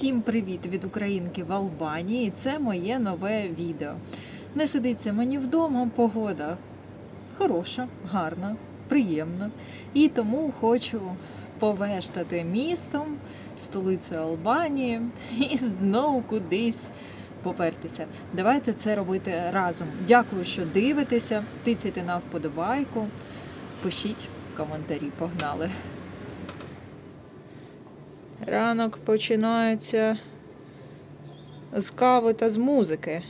Всім привіт від українки в Албанії. Це моє нове відео. Не сидиться мені вдома, погода хороша, гарна, приємна. І тому хочу повештати містом, столицею Албанії і знову кудись попертися. Давайте це робити разом. Дякую, що дивитеся, тицяйте на вподобайку, пишіть коментарі. Погнали! Ранок починається з кави та з музики.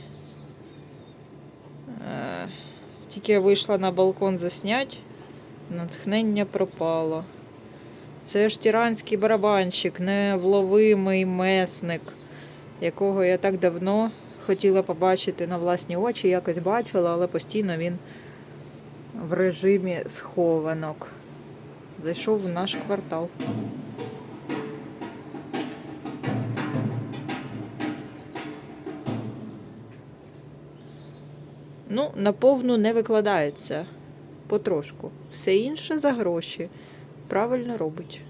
Е, Тільки я вийшла на балкон заснять, натхнення пропало. Це ж тиранський барабанщик, невловимий месник, якого я так давно хотіла побачити на власні очі, якось бачила, але постійно він в режимі схованок. Зайшов в наш квартал. Ну, наповну не викладається. Потрошку. Все інше за гроші. Правильно робить.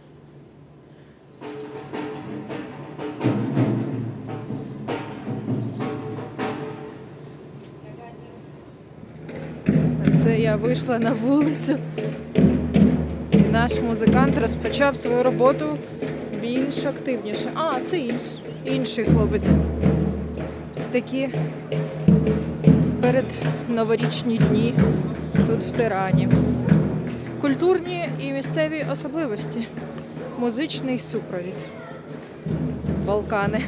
Це я вийшла на вулицю. І наш музикант розпочав свою роботу більш активніше. А, це інш, інший хлопець. Це такі перед новорічні дні тут в Тирані. Культурні і місцеві особливості. Музичний супровід. Балкани.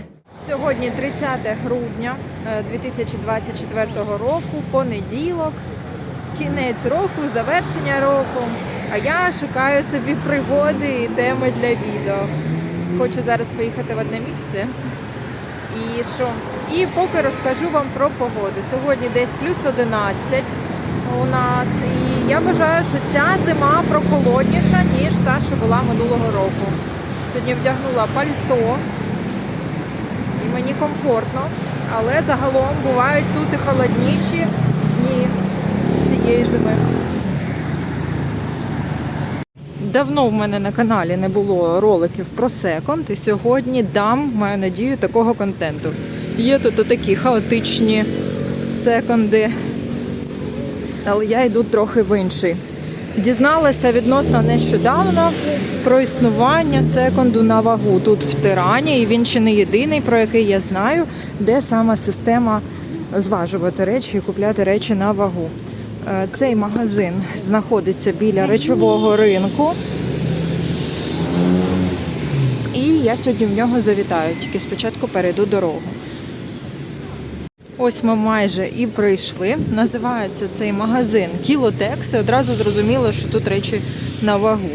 Сьогодні 30 грудня е, 2024 року, понеділок, кінець року, завершення року. А я шукаю собі пригоди і теми для відео. Хочу зараз поїхати в одне місце. І що? І поки розкажу вам про погоду. Сьогодні десь плюс 11 у нас. І я вважаю, що ця зима прохолодніша, ніж та, що була минулого року. Сьогодні вдягнула пальто і мені комфортно, але загалом бувають тут і холодніші дні цієї зими. Давно в мене на каналі не було роликів про секонд, і сьогодні дам, маю надію, такого контенту. Є тут такі хаотичні секонди, але я йду трохи в інший. Дізналася відносно нещодавно про існування секонду на вагу тут в Тирані, і він чи не єдиний, про який я знаю, де саме система зважувати речі і купляти речі на вагу. Е, Цей магазин знаходиться біля речового ринку. І я сьогодні в нього завітаю, тільки спочатку перейду дорогу. Ось ми майже і прийшли. Називається цей магазин Кілотекс. І одразу зрозуміло, що тут речі на вагу.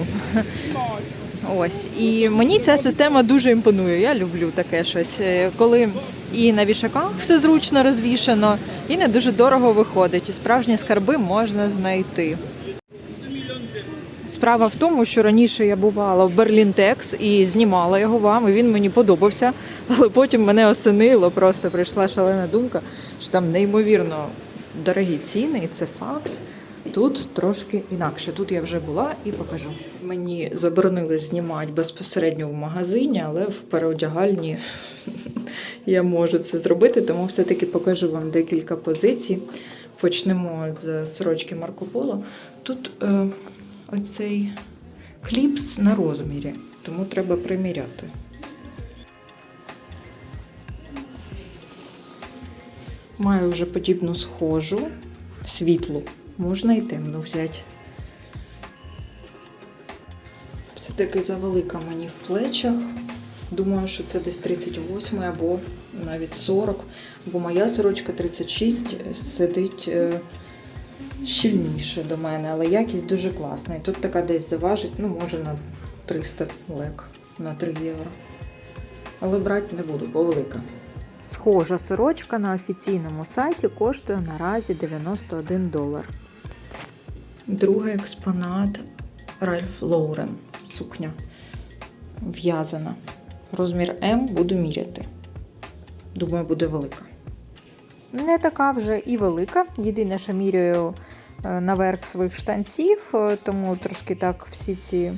Ось. І мені ця система дуже імпонує. Я люблю таке щось. Е, Коли і на вішаках все зручно розвішано, і не дуже дорого виходить. І справжні скарби можна знайти. Справа в тому, що раніше я бувала в Берлінтекс і знімала його вам, і він мені подобався. Але потім мене осенило, просто прийшла шалена думка, що там неймовірно дорогі ціни, і це факт. Тут трошки інакше. Тут я вже була і покажу. Мені заборонили знімати безпосередньо в магазині, але в переодягальні я можу це зробити, тому все-таки покажу вам декілька позицій. Почнемо з сорочки Марко Поло. Тут е, оцей кліпс на розмірі, тому треба приміряти. Маю вже подібну схожу, світлу. Можна і темну взяти. Все-таки завелика мені в плечах. Думаю, що це десь 38 або навіть 40, бо моя сорочка 36 сидить е, щільніше до мене, але якість дуже класна. І тут така десь заважить, ну, може на 300 лек, на 3 євро. Але брати не буду, бо велика. Схожа сорочка на офіційному сайті коштує наразі 91 долар. Другий експонат Ральф Лоурен. Сукня в'язана. Розмір М буду міряти. Думаю, буде велика. Не така вже і велика. Єдине, що міряю наверх своїх штанців, е, тому трошки так всі ці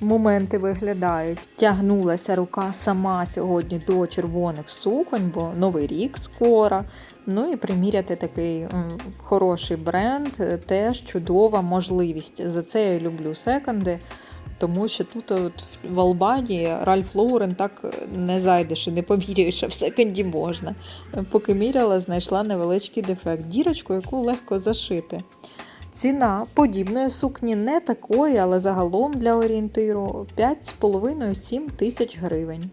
моменти виглядають. Тягнулася рука сама сьогодні до червоних суконь, бо новий рік скоро. Ну і приміряти такий хороший бренд е, теж чудова можливість. За це я люблю секонди. Тому що тут от в Албанії Ральф Лоурен так не зайдеш і не поміряєш, а в секонді можна. Поки міряла, знайшла невеличкий дефект, дірочку, яку легко зашити. Ціна подібної сукні не такої, але загалом для орієнтиру 5,5-7 тисяч гривень.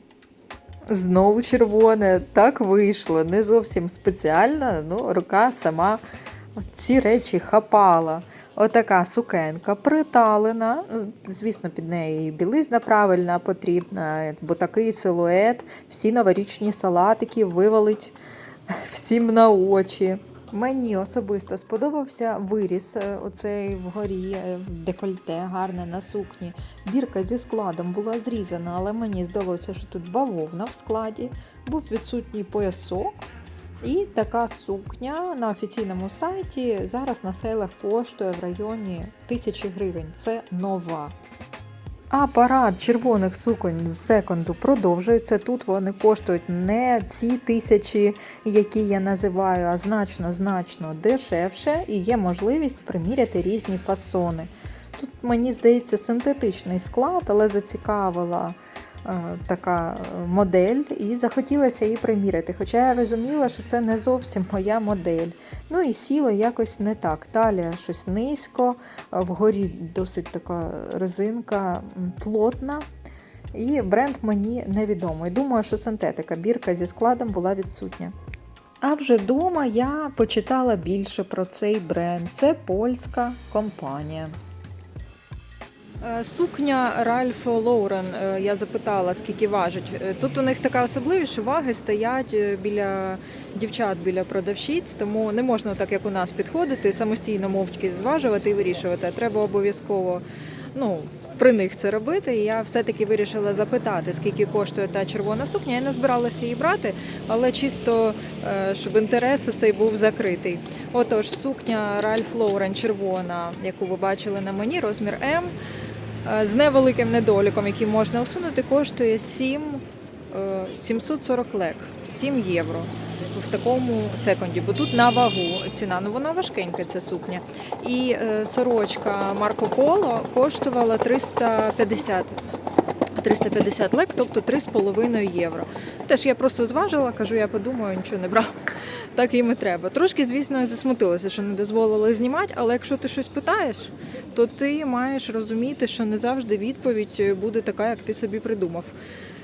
Знову червоне, так вийшло, не зовсім спеціально, ну рука сама ці речі хапала. Отака сукенка приталена. Звісно, під неї білизна правильна потрібна, бо такий силует, всі новорічні салатики вивалить всім на очі. Мені особисто сподобався виріс е, оцей вгорі е, декольте, гарне на сукні. Бірка зі складом була зрізана, але мені здалося, що тут бавовна в складі, був відсутній поясок. І така сукня на офіційному сайті зараз на сейлах коштує в районі тисячі гривень. Це нова. А парад червоних суконь з секонду продовжується. Тут вони коштують не ці тисячі, які я називаю, а значно значно дешевше, і є можливість приміряти різні фасони. Тут, мені здається, синтетичний склад, але зацікавила така е, модель, і захотілося її приміряти. Хоча я розуміла, що це не зовсім моя модель. Ну і сіла якось не так. Талія щось низько, вгорі досить така резинка плотна. І бренд мені невідомий. Думаю, що синтетика, бірка зі складом була відсутня. А вже вдома я почитала більше про цей бренд. Це польська компанія. Е, Сукня Ральф Лоурен, е, я запитала, скільки важить. Е, Тут у них така особливість, що ваги стоять біля дівчат, біля продавщиць, тому не можна так, як у нас, підходити, самостійно мовчки зважувати і вирішувати. Треба обов'язково ну, при них це робити. І я все-таки вирішила запитати, скільки коштує та червона сукня. Я не збиралася її брати, але чисто, щоб інтерес цей був закритий. Отож, сукня Ральф Лоурен червона, яку ви бачили на мені, розмір М. Е, з невеликим недоліком, який можна усунути, коштує 7, е, 740 лек, 7 євро в такому секунді, бо тут на вагу ціна. Ну вона важкенька, ця сукня. І е, сорочка Марко Поло коштувала 350 350 лек, тобто 3,5 євро. Теж я просто зважила, кажу, я подумаю, нічого не брала. Так їм і треба. Трошки, звісно, засмутилася, що не дозволили знімати, але якщо ти щось питаєш, то ти маєш розуміти, що не завжди відповідь буде така, як ти собі придумав.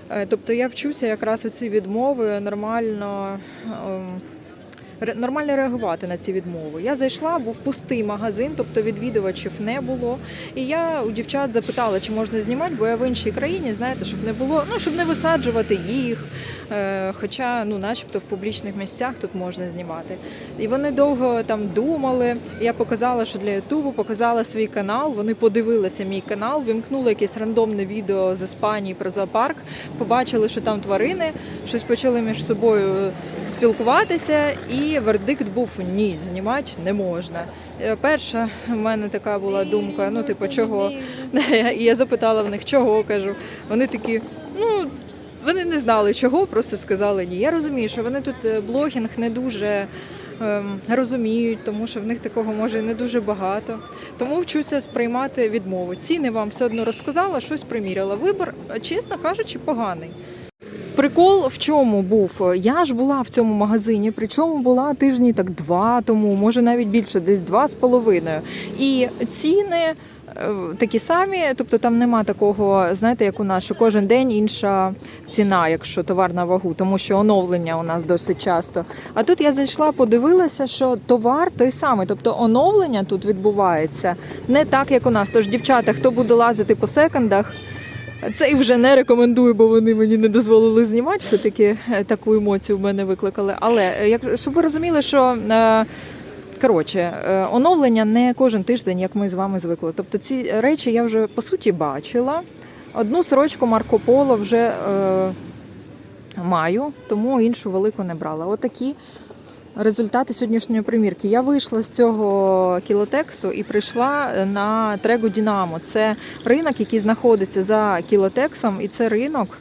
Е, Тобто я вчуся якраз у ці відмови нормально. ем, Нормально реагувати на ці відмови. Я зайшла, був пустий магазин, тобто відвідувачів не було. І я у дівчат запитала, чи можна знімати, бо я в іншій країні, знаєте, щоб не було, ну щоб не висаджувати їх. Е, Хоча, ну, начебто, в публічних місцях тут можна знімати. І вони довго там думали. Я показала, що для Ютубу показала свій канал. Вони подивилися мій канал, вимкнули якесь рандомне відео з Іспанії про зоопарк, побачили, що там тварини, щось почали між собою спілкуватися, і вердикт був ні, знімати не можна. Е, Перша в мене така була думка: ну, типу, чого? І я запитала в них, чого кажу. Вони такі, ну. Вони не знали чого, просто сказали ні. Я розумію, що вони тут е, блогінг не дуже ем, розуміють, тому що в них такого може не дуже багато. Тому вчуся сприймати відмову. Ціни вам все одно розказала, щось приміряла. Вибір, е, чесно кажучи, поганий. Прикол в чому був? Я ж була в цьому магазині, причому була тижні так два тому, може навіть більше, десь два з половиною. І ціни такі самі, тобто там нема такого, знаєте, як у нас, що кожен день інша ціна, якщо товар на вагу, тому що оновлення у нас досить часто. А тут я зайшла, подивилася, що товар той самий, тобто оновлення тут відбувається не так, як у нас. Тож, дівчата, хто буде лазити по секондах. Цей вже не рекомендую, бо вони мені не дозволили знімати. Все-таки е, таку емоцію в мене викликали. Але е, як щоб ви розуміли, що е, коротше, е, оновлення не кожен тиждень, як ми з вами звикли. Тобто ці речі я вже по суті бачила. Одну сорочку Марко Поло вже е, маю, тому іншу велику не брала. Отакі Результати сьогоднішньої примірки. Я вийшла з цього кілотексу і прийшла на трегу Дінамо. Це ринок, який знаходиться за кілотексом, і це ринок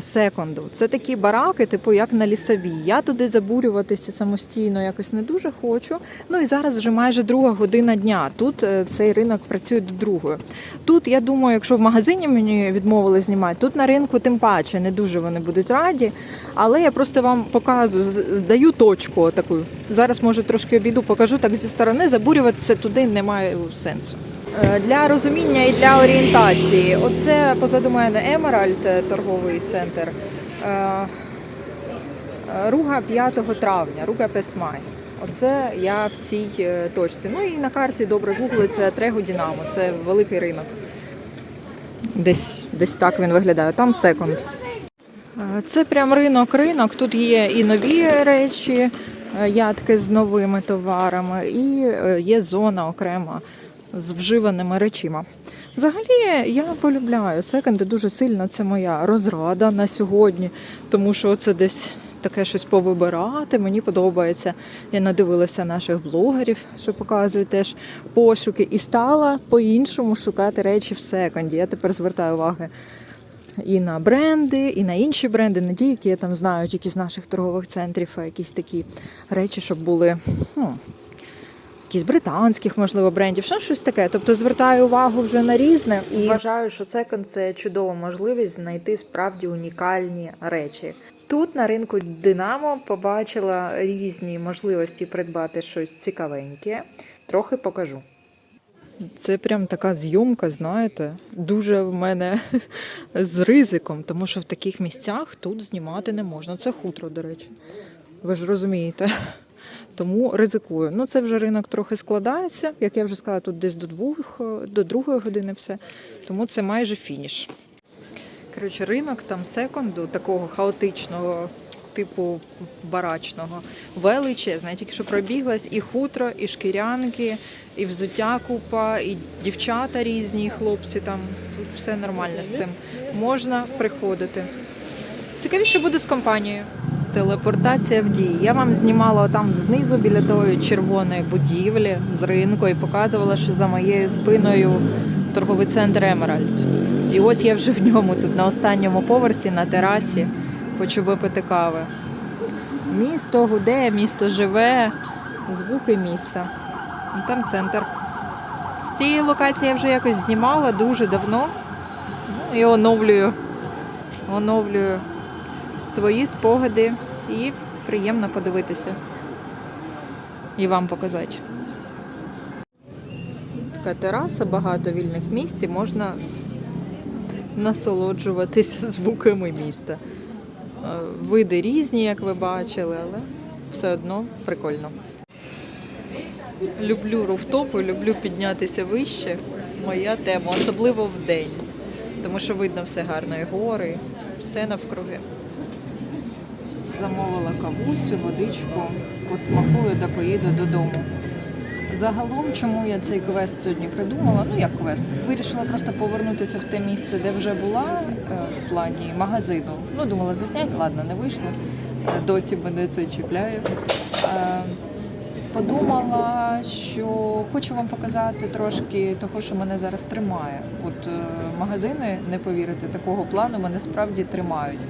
секонду. Це такі бараки, типу як на лісовій. Я туди забурюватися самостійно якось не дуже хочу. Ну і зараз вже майже друга година дня. Тут е, цей ринок працює до другої. Тут я думаю, якщо в магазині мені відмовили знімати, тут на ринку тим паче не дуже вони будуть раді. Але я просто вам показую, з- даю точку таку. Зараз може трошки обійду, покажу так зі сторони. Забурюватися туди немає сенсу. Е, Для розуміння і для орієнтації. Оце позаду мене Емеральд, е, торговий центр. Е, Руга 5 травня, Руга Песмай. Оце я в цій точці. Ну і на карті добре гуглиться Трего Дінамо. Це великий ринок. Десь, десь так він виглядає. Там секонд. Е, Це прям ринок-ринок. Тут є і нові речі, ядки з новими товарами, і є зона окрема з вживаними речима. Взагалі, я полюбляю секонди дуже сильно. Це моя розрада на сьогодні, тому що це десь таке щось повибирати. Мені подобається. Я надивилася наших блогерів, що показують теж пошуки, і стала по-іншому шукати речі в секонді. Я тепер звертаю увагу і на бренди, і на інші бренди, не ті, які я там знаю, тільки з наших торгових центрів, а якісь такі речі, щоб були ну, якісь британських, можливо, брендів, що щось таке. Тобто звертаю увагу вже на різне і вважаю, що секонд це чудова можливість знайти справді унікальні речі. Тут на ринку Динамо побачила різні можливості придбати щось цікавеньке. Трохи покажу. Це прям така зйомка, знаєте, дуже в мене з ризиком, тому що в таких місцях тут знімати не можна. Це хутро, до речі. Ви ж розумієте. Тому ризикую. Ну, це вже ринок трохи складається. Як я вже сказала, тут десь до двох, до другої години все. Тому це майже фініш. Коротше, ринок там секонду, такого хаотичного, типу барачного, величезний. Я тільки що пробіглась і хутро, і шкірянки, і взуття купа, і дівчата різні, і хлопці там. Тут все нормально з цим. Можна приходити. Цікавіше буде з компанією. Телепортація в дії. Я вам знімала там знизу біля тої червоної будівлі з ринку і показувала, що за моєю спиною торговий центр Емеральд. І ось я вже в ньому тут на останньому поверсі на терасі. Хочу випити кави. Місто гуде, місто живе, звуки міста. І Там центр. З цієї локації я вже якось знімала дуже давно. Ну, і оновлюю. Оновлюю свої спогади і приємно подивитися. І вам показати. Така тераса, багато вільних місць і можна насолоджуватися звуками міста. Е, Види різні, як ви бачили, але все одно прикольно. Люблю руфтопи, люблю піднятися вище. Моя тема, особливо в день. Тому що видно все гарно, і гори, все навкруги. Замовила кавусю, водичку, посмакую та поїду додому. Загалом, чому я цей квест сьогодні придумала? Ну як квест? Вирішила просто повернутися в те місце, де вже була е, в плані магазину. Ну, думала засняти, ладно, не вийшло. Е, Досі мене це чіпляє. Е, Подумала, що хочу вам показати трошки того, що мене зараз тримає. От магазини, не повірите, такого плану мене справді тримають.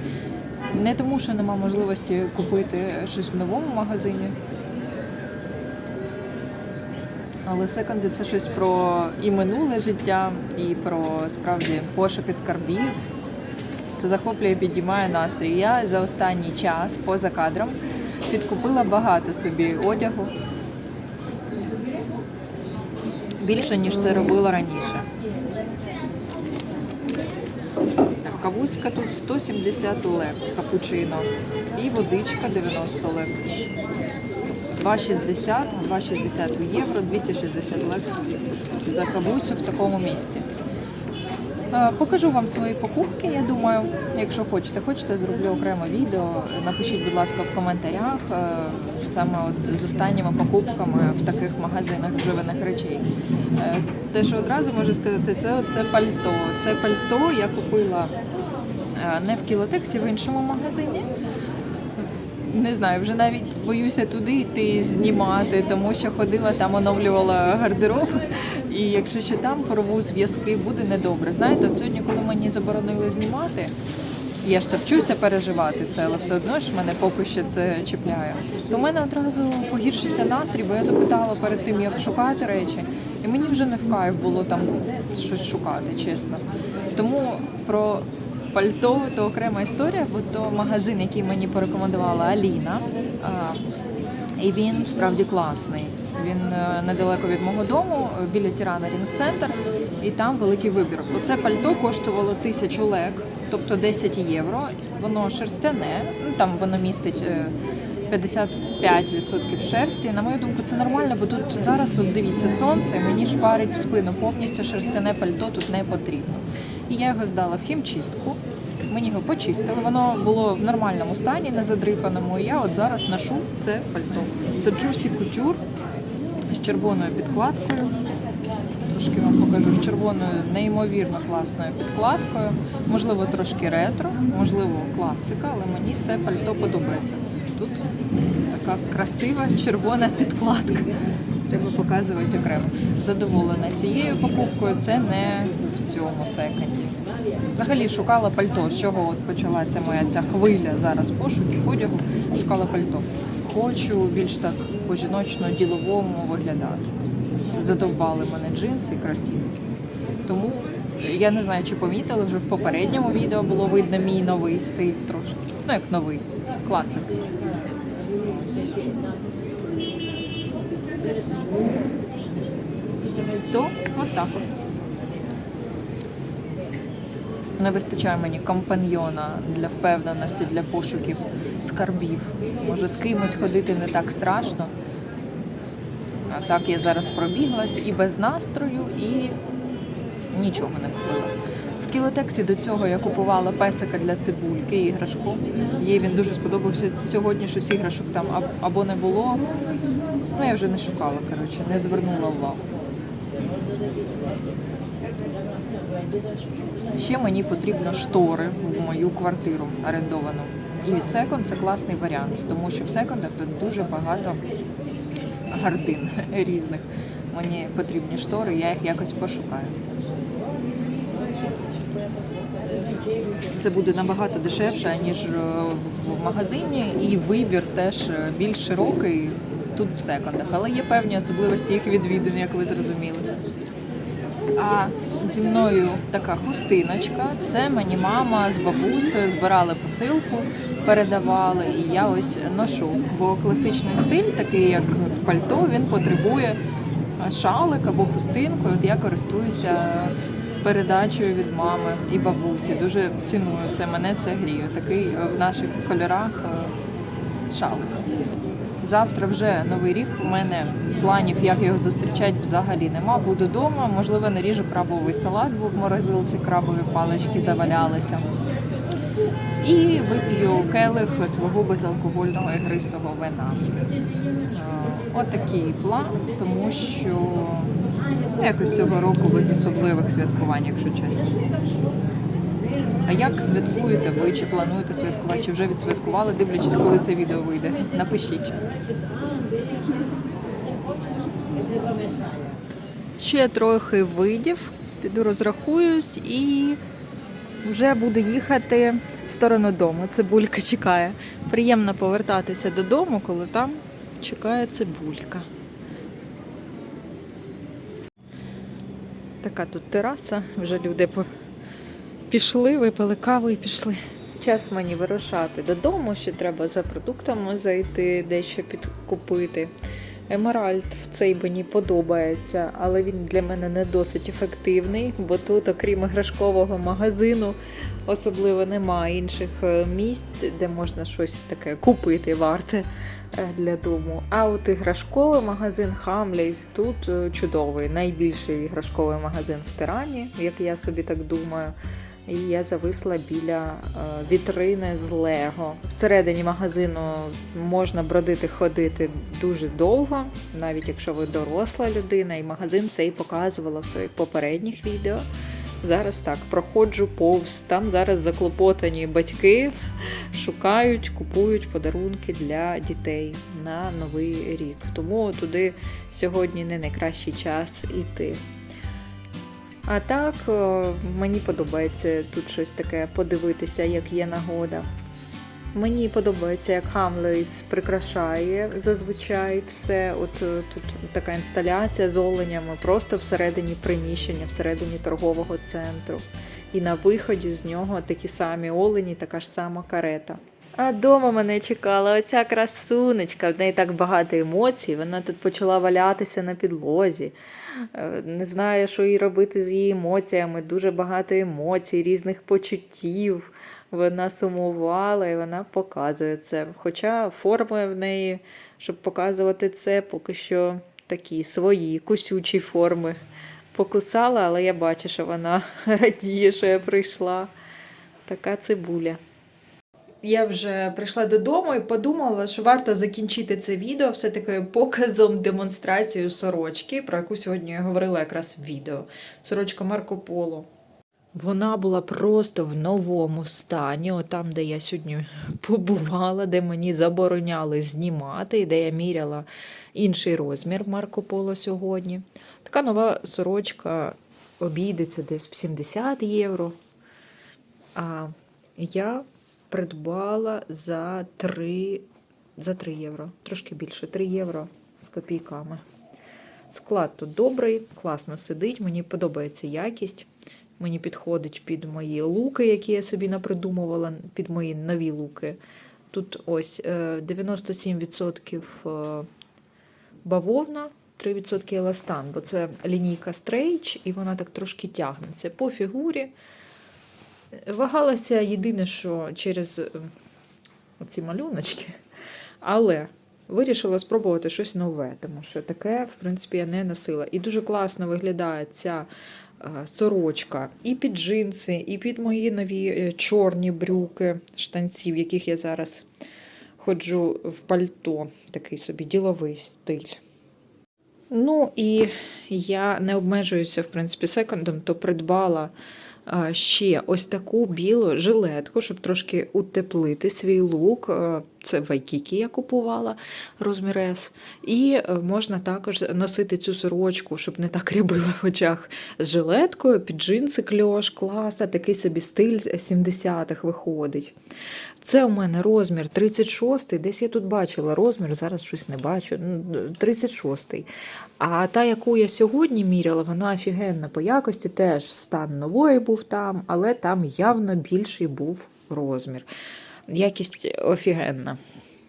Не тому, що нема можливості купити щось в новому магазині. Але секонди це щось про і минуле життя, і про справді пошуки скарбів. Це захоплює, підіймає настрій. Я за останній час, поза кадром, підкупила багато собі одягу. Більше, ніж це робила раніше. Так, Кавуська тут 170 лев, капучино. І водичка 90 лев. 2,60, 2,60 євро, 260 лев за кавусю в такому місці. Е, Покажу вам свої покупки, я думаю, якщо хочете, хочете, зроблю окреме відео. Напишіть, будь ласка, в коментарях е, саме от з останніми покупками в таких магазинах вживаних речей. Те, що одразу можу сказати, це оце пальто. Це пальто я купила е, не в кілотексі, в іншому магазині. не знаю, вже навіть боюся туди йти знімати, тому що ходила там, оновлювала гардероб. І якщо ще там порву зв'язки, буде недобре. Знаєте, от сьогодні, коли мені заборонили знімати, я ж то вчуся переживати це, але все одно ж мене поки що це чіпляє. То в мене одразу погіршився настрій, бо я запитала перед тим, як шукати речі, і мені вже не в кайф було там щось шукати, чесно. Тому про пальто то окрема історія, бо то магазин, який мені порекомендувала Аліна. І він справді класний. Він е, недалеко від мого дому, е, біля Тірана Рінг-центр, і там великий вибір. Оце пальто коштувало тисячу лек, тобто 10 євро. Воно шерстяне, ну там воно містить. Е, 55% шерсті. На мою думку, це нормально, бо тут зараз, от дивіться, сонце, мені шпарить в спину. Повністю шерстяне пальто тут не потрібно. І я його здала в хімчистку. Мені його почистили. Воно було в нормальному стані, не задрипаному. Я от зараз ношу це пальто. Це Juicy Couture з червоною підкладкою. Трошки вам покажу з червоною неймовірно класною підкладкою. Можливо, трошки ретро, можливо, класика, але мені це пальто подобається. Тут така красива червона підкладка. Треба показувати окремо. Задоволена цією покупкою, це не в цьому секонді. Взагалі шукала пальто, з чого от почалася моя ця хвиля зараз пошуків одягу. Шукала пальто. Хочу більш так по-жіночно діловому виглядати задовбали мене джинси і кросівки. Тому я не знаю, чи помітили, вже в попередньому відео було видно мій новий стиль трошки. Ну, як новий, класик. То отак. Не вистачає мені компаньйона для впевненості, для пошуків скарбів. Може, з кимось ходити не так страшно. А так я зараз пробіглась і без настрою, і нічого не купила. В кілотексі до цього я купувала песика для цибульки іграшку. Їй він дуже сподобався. Сьогодні щось іграшок там або не було. Ну я вже не шукала, коротше, не звернула увагу. Ще мені потрібно штори в мою квартиру орендовану. І секонд це класний варіант, тому що в секондах тут дуже багато гардин різних. Мені потрібні штори, я їх якось пошукаю. Це буде набагато дешевше, ніж е, в магазині, і вибір теж е, більш широкий тут в секондах. Але є певні особливості їх відвідин, як ви зрозуміли. А зі мною така хустиночка. Це мені мама з бабусею збирали посилку, передавали, і я ось ношу. Бо класичний стиль, такий як пальто, він потребує шалик або хустинку. От я користуюся передачею від мами і бабусі. Дуже ціную це. Мене це гріє. Такий в наших кольорах е, шалик. Завтра вже новий рік. У мене планів, як його зустрічати, взагалі нема. Буду вдома. Можливо, наріжу крабовий салат, бо в морозилці крабові палички завалялися. І вип'ю келих свого безалкогольного ігристого вина. Е, Отакий план, тому що ну, якось цього року без особливих святкувань, якщо чесно. А як святкуєте ви? Чи плануєте святкувати? Чи вже відсвяткували, дивлячись, коли це відео вийде? Напишіть. Ще трохи видів, піду розрахуюсь і вже буду їхати в сторону дому. Цибулька чекає. Приємно повертатися додому, коли там чекає цибулька. Така тут тераса, вже люди по- пішли, випили каву і пішли. Час мені вирушати додому, ще треба за продуктами зайти, дещо підкупити. Емеральд в цей мені подобається, але він для мене не досить ефективний, бо тут, окрім іграшкового магазину, особливо немає інших е, місць, де можна щось таке купити варте е, для дому. А от іграшковий магазин Хамлейс тут е, чудовий, найбільший іграшковий магазин в Тирані, як я собі так думаю. І я зависла біля е, вітрини з Лего. Всередині магазину можна бродити, ходити дуже довго, навіть якщо ви доросла людина, і магазин цей показувала в своїх попередніх відео. Зараз так проходжу повз. Там зараз заклопотані батьки шукають, купують подарунки для дітей на новий рік. Тому туди сьогодні не найкращий час іти. А так, мені подобається тут щось таке подивитися, як є нагода. Мені подобається, як Хамлейс прикрашає зазвичай все. От е, тут така інсталяція з оленями просто всередині приміщення, всередині торгового центру. І на виході з нього такі самі олені, така ж сама карета. А дома мене чекала оця красунечка. В неї так багато емоцій. Вона тут почала валятися на підлозі. Е, Не знаю, що їй робити з її емоціями. Дуже багато емоцій, різних почуттів. Вона сумувала і вона показує це. Хоча форми в неї, щоб показувати це, поки що такі свої кусючі форми. Покусала, але я бачу, що вона радіє, що я прийшла. Така цибуля. Я вже прийшла додому і подумала, що варто закінчити це відео все-таки показом демонстрацією сорочки, про яку сьогодні я говорила якраз в відео. Сорочка Марко Поло. Вона була просто в новому стані, там, де я сьогодні побувала, де мені забороняли знімати, і де я міряла інший розмір Марко Поло сьогодні. Така нова сорочка обійдеться десь в 70 євро. А я придбала за 3, за 3 євро, трошки більше, 3 євро з копійками. Склад тут добрий, класно сидить, мені подобається якість. Мені підходить під мої луки, які я собі напридумувала, під мої нові луки. Тут ось е, 97% е, бавовна, 3% еластан, бо це лінійка стрейч, і вона так трошки тягнеться по фігурі. Вагалася єдине, що через е, оці малюночки, але вирішила спробувати щось нове, тому що таке, в принципі, я не носила. І дуже класно виглядає ця е, сорочка і під джинси, і під мої нові е, чорні брюки, штанці, в яких я зараз ходжу в пальто, такий собі діловий стиль. Ну і я не обмежуюся, в принципі, секондом, то придбала ще ось таку білу жилетку, щоб трошки утеплити свій лук. Це в Вайкікі я купувала розмір S. І е, можна також носити цю сорочку, щоб не так рябила в очах з жилеткою, під джинси кльош, класа, такий собі стиль 70-х виходить. Це у мене розмір 36, десь я тут бачила розмір, зараз щось не бачу. ну, 36. А та, яку я сьогодні міряла, вона офігенна по якості, теж стан нової був там, але там явно більший був розмір. Якість офігенна.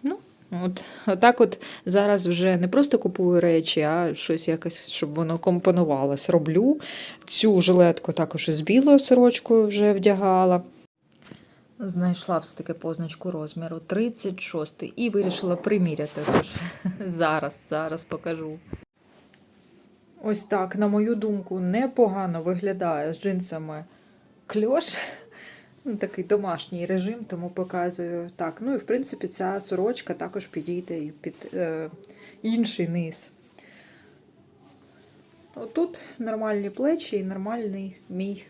Ну, от, отак от зараз вже не просто купую речі, а щось якось, щоб воно компонувалось. Роблю. Цю жилетку також із білою сорочкою вже вдягала. Знайшла все таки позначку розміру 36 і вирішила приміряти. Тож зараз, зараз покажу. Ось так, на мою думку, непогано виглядає з джинсами кльош. Ну, такий домашній режим, тому показую так. Ну і в принципі ця сорочка також підійде під е, інший низ. Отут нормальні плечі і нормальний мій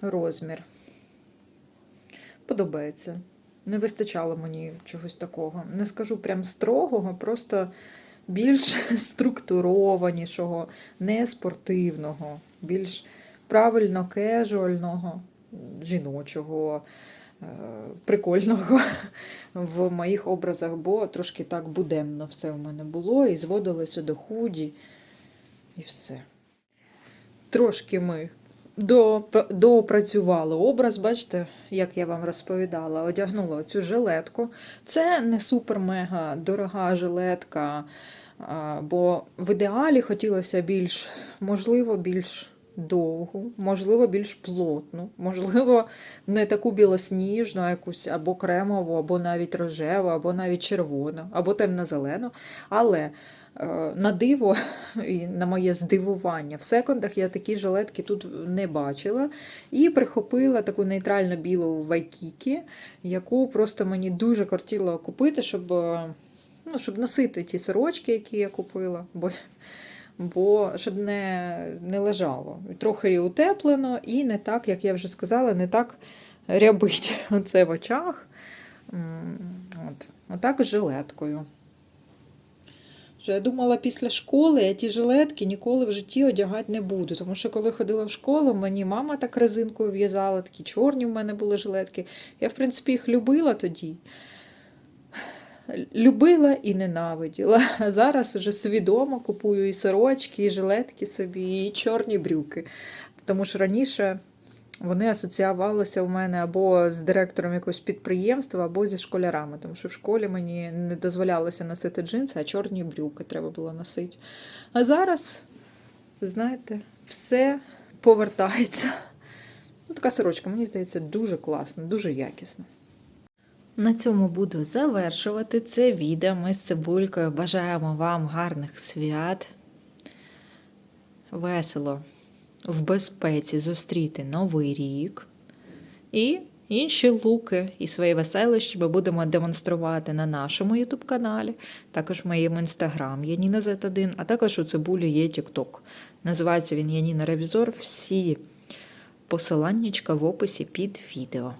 розмір. Подобається. Не вистачало мені чогось такого. Не скажу прям строгого, просто більш структурованішого, не спортивного, більш правильно кежуального, жіночого, е, прикольного в моїх образах, бо трошки так буденно все в мене було, і зводилося до худі, і все. Трошки ми до, доопрацювали образ, бачите, як я вам розповідала, одягнула цю жилетку. Це не супер-мега дорога жилетка, бо в ідеалі хотілося більш, можливо, більш довгу, можливо, більш плотну, можливо, не таку білосніжну, якусь або кремову, або навіть рожеву, або навіть червону, або темно-зелену. Але на диво і на моє здивування, в секондах я такі жилетки тут не бачила. І прихопила таку нейтрально білу вайкікі, яку просто мені дуже кортіло купити, щоб, е, ну, щоб носити ті сорочки, які я купила. Бо бо щоб не, не лежало. Трохи утеплено, і не так, як я вже сказала, не так рябить оце в очах. От. Отак жилеткою. Що я думала, після школи я ті жилетки ніколи в житті одягати не буду. Тому що коли ходила в школу, мені мама так резинкою в'язала, такі чорні в мене були жилетки. Я, в принципі, їх любила тоді. Любила і ненавиділа. А зараз вже свідомо купую і сорочки, і жилетки собі, і чорні брюки. Тому що раніше вони асоціювалися у мене або з директором якогось підприємства, або зі школярами. Тому що в школі мені не дозволялося носити джинси, а чорні брюки треба було носити. А зараз, знаєте, все повертається. Ну, така сорочка, мені здається, дуже класна, дуже якісна. На цьому буду завершувати це відео. Ми з цибулькою бажаємо вам гарних свят. Весело в безпеці зустріти новий рік. І інші луки і свої веселощі ми будемо демонструвати на нашому YouTube каналі, також в моєму інстаграм Яніна Z1, а також у цибулі є TikTok. Називається він Яніна Ревізор. Всі посиланнячка в описі під відео.